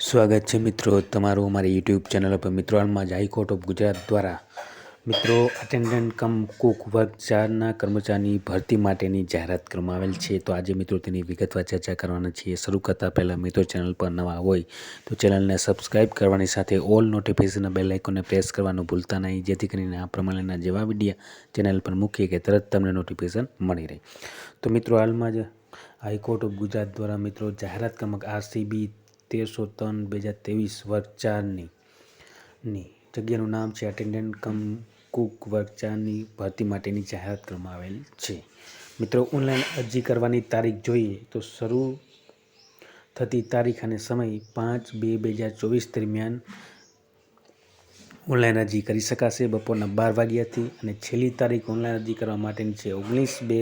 સ્વાગત છે મિત્રો તમારું અમારી યુટ્યુબ ચેનલ પર. મિત્રો, હાલમાં જ હાઈકોર્ટ ઓફ ગુજરાત દ્વારા મિત્રો અટેન્ડન્ટ કમ કુક વર્ગ ચારના કર્મચારીની ભરતી માટેની જાહેરાત કરવામાં આવેલ છે. તો આજે મિત્રો તેની વિગતવાર ચર્ચા કરવાના છીએ. શરૂ કરતાં પહેલાં મિત્રો ચેનલ પર નવા હોય તો ચેનલને સબસ્ક્રાઈબ કરવાની સાથે ઓલ નોટિફિકેશનના બેલ આઇકોનને પ્રેસ કરવાનું ભૂલતા નહીં, જેથી કરીને આ પ્રમાણેના જેવા વિડીયા ચેનલ પર મૂકીએ કે તરત તમને નોટિફિકેશન મળી રહે. તો મિત્રો, હાલમાં જ હાઈકોર્ટ ઓફ ગુજરાત દ્વારા મિત્રો જાહેરાત ક્રમાંક આરસીબી તેરસો ત્રણ બે હજાર ત્રેવીસ વર્ગ ચારની ની જગ્યાનું નામ છે અટેન્ડન્ટ કમ કુક વર્ગ ચારની ભરતી માટેની જાહેરાત કરવામાં આવેલ છે. મિત્રો ઓનલાઈન અરજી કરવાની તારીખ જોઈએ તો શરૂ થતી તારીખ અને સમય પાંચ બે બે હજાર ચોવીસ દરમિયાન ઓનલાઈન અરજી કરી શકાશે. બપોરના બાર વાગ્યાથી અને છેલ્લી તારીખ ઓનલાઈન અરજી કરવા માટેની છે ઓગણીસ બે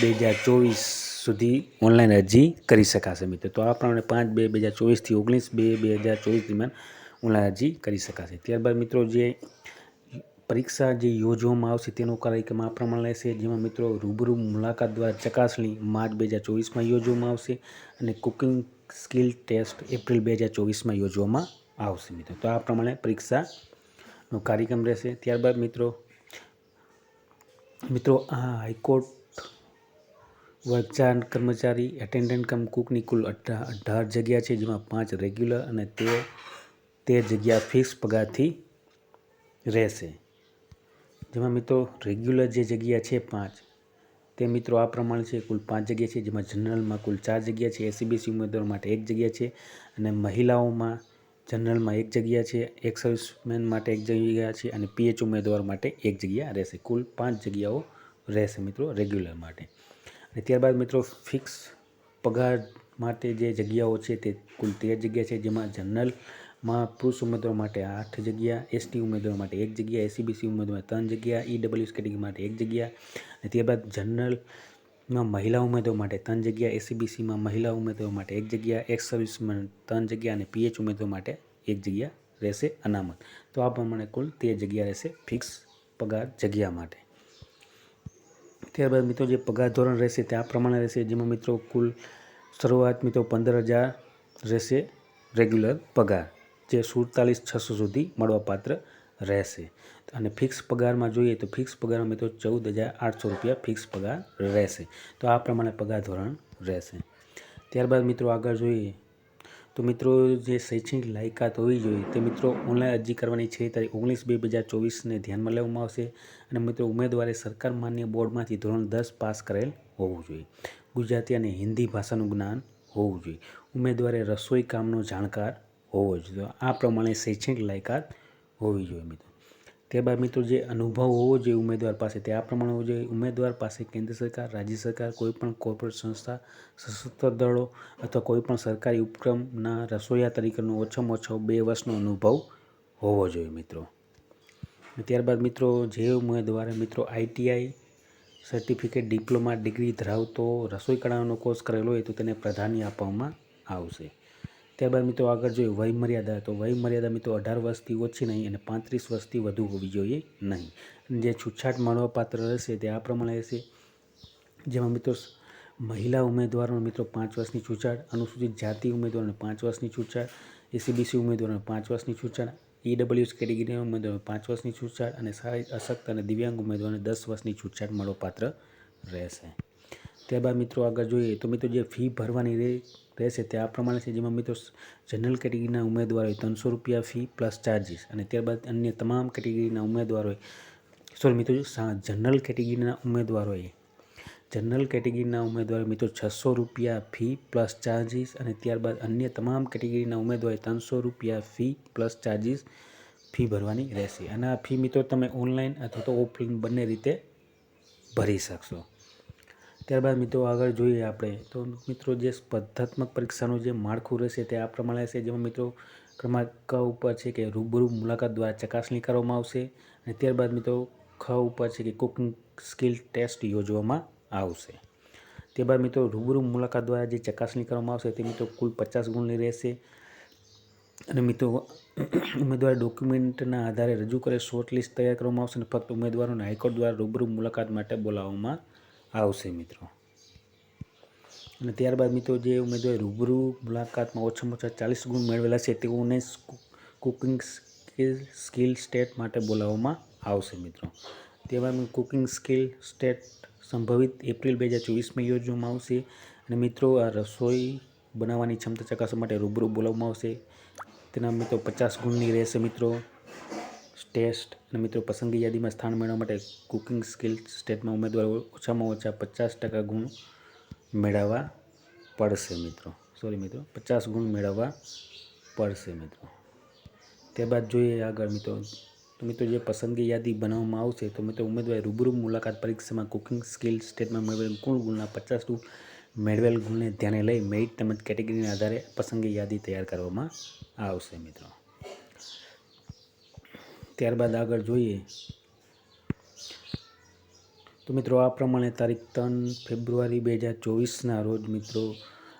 બે હજાર ચોવીસ. સુધી ઓનલાઈન અરજી કરી શકાશે મિત્રો. તો આ પ્રમાણે પાંચ બે બે હજાર ચોવીસથી ઓગણીસ બે બે હજાર ચોવીસ દરમિયાન ઓનલાઈન અરજી કરી શકાશે. ત્યારબાદ મિત્રો જે પરીક્ષા જે યોજવામાં આવશે તેનો કાર્યક્રમ આ પ્રમાણે રહેશે, જેમાં મિત્રો રૂબરૂ મુલાકાત દ્વારા ચકાસણી માર્ચ બે હજાર ચોવીસમાં યોજવામાં આવશે અને કુકિંગ સ્કિલ ટેસ્ટ એપ્રિલ બે હજાર ચોવીસમાં યોજવામાં આવશે મિત્રો. તો આ પ્રમાણે પરીક્ષાનો કાર્યક્રમ રહેશે. ત્યારબાદ મિત્રો મિત્રો આ હાઈકોર્ટ વર્ગ ચાર કર્મચારી એટેન્ડન્ટ કમ કુકની કુલ અઢાર અઢાર જગ્યા છે, જેમાં પાંચ રેગ્યુલર અને તે તેર જગ્યા ફિક્સ પગારથી રહેશે. જેમાં મિત્રો રેગ્યુલર જે જગ્યા છે પાંચ, તે મિત્રો આ પ્રમાણે છે, કુલ પાંચ જગ્યા છે, જેમાં જનરલમાં કુલ ચાર જગ્યા છે એસીબીસી ઉમેદવારો માટે એક જગ્યા છે અને મહિલાઓમાં જનરલમાં એક જગ્યા છે, એક સર્વિસમેન માટે એક જગ્યા છે અને પીએચ ઉમેદવાર માટે એક જગ્યા રહેશે. કુલ પાંચ જગ્યાઓ રહેશે મિત્રો રેગ્યુલર માટે. અને ત્યારબાદ મિત્રો ફિક્સ પગાર માટે જે જગ્યાઓ છે તે કુલ તેર જગ્યા છે, જેમાં જનરલમાં પુરુષ ઉમેદવાર માટે આઠ જગ્યા એસટી ઉમેદવાર માટે એક જગ્યા એસીબીસી ઉમેદવાર ત્રણ જગ્યા ઈડબ્લ્યુએસ કેટેગરી માટે એક જગ્યા અને ત્યારબાદ જનરલમાં મહિલા ઉમેદવારો માટે ત્રણ જગ્યા એસીબીસીમાં મહિલા ઉમેદવાર માટે એક જગ્યા, એક્સ સર્વિસમેન ત્રણ જગ્યા અને પીએચ ઉમેદવારો માટે એક જગ્યા રહેશે અનામત. તો આ પ્રમાણે કુલ તેર જગ્યા રહેશે ફિક્સ પગાર જગ્યા માટે. ત્યારબાદ મિત્રો જે પગાર ધોરણ રહેશે તે આ પ્રમાણે રહેશે, જેમાં મિત્રો કુલ શરૂઆત મિત્રો પંદર હજાર રહેશે રેગ્યુલર પગાર, જે સુડતાલીસ છસો સુધી મળવાપાત્ર રહેશે. અને ફિક્સ પગારમાં જોઈએ તો ફિક્સ પગારમાં મિત્રો ચૌદ હજાર આઠસો રૂપિયા ફિક્સ પગાર રહેશે. તો આ પ્રમાણે પગાર ધોરણ રહેશે. ત્યારબાદ મિત્રો આગળ જોઈએ તો મિત્રો જે શૈક્ષણિક લાયકાત હોવી જોઈએ તે મિત્રો ઓનલાઈન અરજી કરવાની છે. તારીખ ઓગણીસ બે બે હજાર ચોવીસને ધ્યાનમાં લેવામાં આવશે અને મિત્રો ઉમેદવારે સરકાર માન્ય બોર્ડમાંથી ધોરણ દસ પાસ કરેલ હોવું જોઈએ. ગુજરાતી અને હિન્દી ભાષાનું જ્ઞાન હોવું જોઈએ. ઉમેદવારે રસોઈ કામનો જાણકાર હોવો જોઈએ. આ પ્રમાણે શૈક્ષણિક લાયકાત હોવી જોઈએ મિત્રો. ત્યારબાદ મિત્રો જે અનુભવ હોવો જોઈએ ઉમેદવાર પાસે, તે આ પ્રમાણે હોવો જોઈએ. ઉમેદવાર પાસે કેન્દ્ર સરકાર, રાજ્ય સરકાર કોઈપણ કોર્પોરેટ સંસ્થા, સશસ્ત્ર દળો અથવા કોઈપણ સરકારી ઉપક્રમના રસોઈયા તરીકેનો ઓછામાં ઓછો બે વર્ષનો અનુભવ હોવો જોઈએ મિત્રો. ત્યારબાદ મિત્રો જે ઉમેદવારે મિત્રો આઈટીઆઈ સર્ટિફિકેટ, ડિપ્લોમા, ડિગ્રી ધરાવતો રસોઈ કળાનો કોર્સ કરેલો હોય તો તેને પ્રાધાન્ય આપવામાં આવશે. ત્યારબાદ મિત્રો આગળ જોઈએ વયમર્યાદા. તો વયમર્યાદા મિત્રો અઢાર વર્ષથી ઓછી નહીં અને પાંત્રીસ વર્ષથી વધુ હોવી જોઈએ નહીં. જે છૂટછાટ મળવાપાત્ર રહેશે તે આ પ્રમાણે રહેશે. જેમાં મિત્રો મહિલા ઉમેદવારોનો મિત્રો પાંચ વર્ષની છૂટછાટ, અનુસૂચિત જાતિ ઉમેદવારોને પાંચ વર્ષની છૂટછાટ એસીબીસી ઉમેદવારોને પાંચ વર્ષની છૂટછાટ ઈડબ્લ્યુએસ કેટેગરીના ઉમેદવારોને પાંચ વર્ષની છૂટછાટ અને શારીરિક અશક્ત અને દિવ્યાંગ ઉમેદવારોને દસ વર્ષની છૂટછાટ મળવાપાત્ર રહેશે. ત્યારબાદ મિત્રો આગળ જોઈએ તો મિત્રો જે ફી ભરવાની રહે રહેશે તે આ પ્રમાણે છે, જેમાં મિત્રો જનરલ કેટેગરીના ઉમેદવારોએ ત્રણસો રૂપિયા ફી પ્લસ ચાર્જીસ અને ત્યારબાદ અન્ય તમામ કેટેગરીના ઉમેદવારોએ સોરી મિત્રો જનરલ કેટેગરીના ઉમેદવારોએ જનરલ કેટેગરીના ઉમેદવારો મિત્રો છસો રૂપિયા ફી પ્લસ ચાર્જીસ અને ત્યારબાદ અન્ય તમામ કેટેગરીના ઉમેદવારોએ ત્રણસો રૂપિયા ફી પ્લસ ચાર્જીસ ફી ભરવાની રહેશે. અને આ ફી મિત્રો તમે ઓનલાઈન અથવા તો ઓફલાઈન બંને રીતે ભરી શકશો. ત્યારબાદ મિત્રો આગળ જોઈએ આપણે. તો મિત્રો જે સ્પર્ધાત્મક પરીક્ષાનું જે માળખું રહેશે તે આ પ્રમાણે હશે. જેમાં મિત્રો ક્રમાંક ઉપર છે કે રૂબરૂ મુલાકાત દ્વારા ચકાસણી કરવામાં આવશે અને ત્યારબાદ મિત્રો ખ ઉપર છે કે કુકિંગ સ્કિલ ટેસ્ટ યોજવામાં આવશે. ત્યારબાદ મિત્રો રૂબરૂ મુલાકાત દ્વારા જે ચકાસણી કરવામાં આવશે તે મિત્રો કુલ પચાસ ગુણની રહેશે. અને મિત્રો ઉમેદવાર ડોક્યુમેન્ટના આધારે રજૂ કરે શોર્ટ લિસ્ટ તૈયાર કરવામાં આવશે અને ફક્ત ઉમેદવારોને હાઈકોર્ટ દ્વારા રૂબરૂ મુલાકાત માટે બોલાવવામાં આવશે મિત્રો. અને ત્યારબાદ મિત્રો જે ઉમેદવાર રૂબરૂ મુલાકાતમાં ઓછામાં ઓછા ચાલીસ ગુણ મેળવેલા છે, તેઓને કુકિંગ સ્કિલ સ્ટેટ માટે બોલાવવામાં આવશે મિત્રો. તેમાં કુકિંગ સ્કિલ સ્ટેટ સંભવિત એપ્રિલ બે હજાર ચોવીસમાં યોજવામાં આવશે અને મિત્રો આ રસોઈ બનાવવાની ક્ષમતા ચકાસવા માટે રૂબરૂ બોલાવવામાં આવશે. તેના મિત્રો પચાસ ગુણની રહેશે મિત્રો. ટેસ્ટ અને મિત્રો પસંદગી યાદીમાં સ્થાન મેળવવા માટે કુકિંગ સ્કિલ સ્ટેટમાં ઉમેદવારો ઓછામાં ઓછા પચાસ ટકા ગુણ મેળવવા પડશે મિત્રો. સોરી મિત્રો, પચાસ ગુણ મેળવવા પડશે મિત્રો. ત્યારબાદ જોઈએ આગળ મિત્રો. તો મિત્રો જે પસંદગી યાદી બનાવવામાં આવશે, તો મિત્રો ઉમેદવાર રૂબરૂ મુલાકાત પરીક્ષામાં કુકિંગ સ્કિલ સ્ટેટમાં મેળવેલ કુલ ગુણના પચાસ ગુણ મેળવેલ ગુણને ધ્યાને લઈ મેરિટ તેમજ કેટેગરીના આધારે પસંદગી યાદી તૈયાર કરવામાં આવશે મિત્રો. ત્યારબાદ આગળ જોઈએ. તો મિત્રો, આ પ્રમાણે તારીખ ત્રણ ફેબ્રુઆરી બે હજાર ચોવીસના રોજ મિત્રો,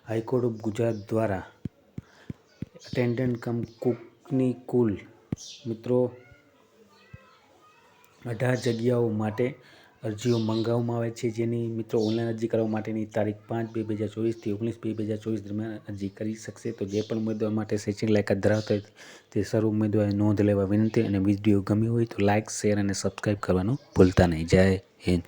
હાઈકોર્ટ ઓફ ગુજરાત દ્વારા અટેન્ડન્ટ કમ કુકની કુલ મિત્રો અઢાર જગ્યાઓ માટે અરજીઓ મંગાવવામાં આવે છે, જેની મિત્રો ઓનલાઈન અરજી કરવા માટેની તારીખ પાંચ બે બે હજાર ચોવીસથી ઓગણીસ બે બે હજાર ચોવીસ દરમિયાન અરજી કરી શકશે. તો જે પણ ઉમેદવાર માટે શૈક્ષણિક લાયકાત ધરાવતા હોય તે સર્વ ઉમેદવારે નોંધ લેવા વિનંતી અને વીડિયો ગમી હોય તો લાઇક શેર અને સબસ્ક્રાઈબ કરવાનું ભૂલતા નહીં. જય હિન્દ.